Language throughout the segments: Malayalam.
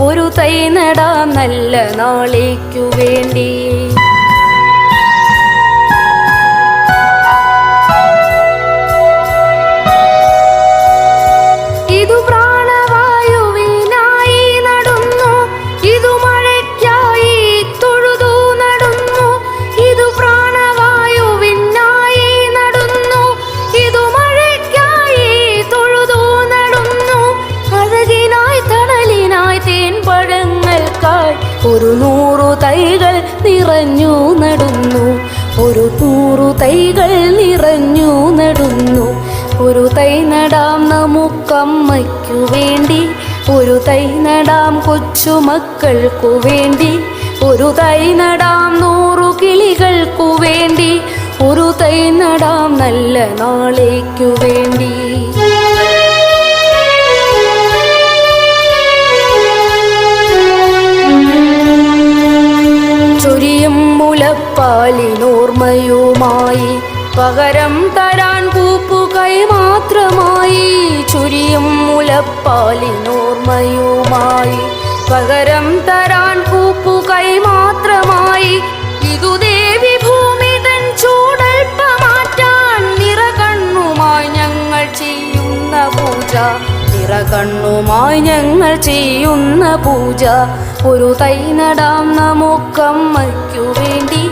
ഒരു തൈ നടാം നല്ല നാളേക്കു വേണ്ടി. ഒരു നൂറു തൈകൾ നിറഞ്ഞു നടന്നു. ഒരു നൂറു തൈകൾ നിറഞ്ഞു നടന്നു. ഒരു തൈ നടാം നമുക്കമ്മയ്ക്കു വേണ്ടി. ഒരു തൈ നടാം കൊച്ചുമക്കൾക്കു വേണ്ടി. ഒരു തൈ നടാം നൂറു കിളികൾക്കു വേണ്ടി. ഒരു തൈ നടാം നല്ല നാളേക്കു വേണ്ടി. മുലപ്പാലിനോർമ്മയുമായി പകരം തരാൻ പൂപ്പുകൈ മാത്രമായി. ചുരിയും മുലപ്പാലിനോർമ്മയുമായി പകരം തരാൻ പൂപ്പുകൈ മാത്രമായി. ഇതു ദേവി ഭൂമി തൻ ചൂടൽപ്പ മാറ്റാൻ നിറകണ്ണുമായി ഞങ്ങൾ ചെയ്യുന്ന പൂജ. നിറകണ്ണുമായി ഞങ്ങൾ ചെയ്യുന്ന പൂജ. ഒരു തൈ നടാം നമുക്കമ്മയ്ക്കു വേണ്ടി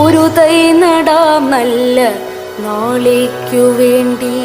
ഒരു തൈ നടാം നല്ല നാളേക്കു വേണ്ടി.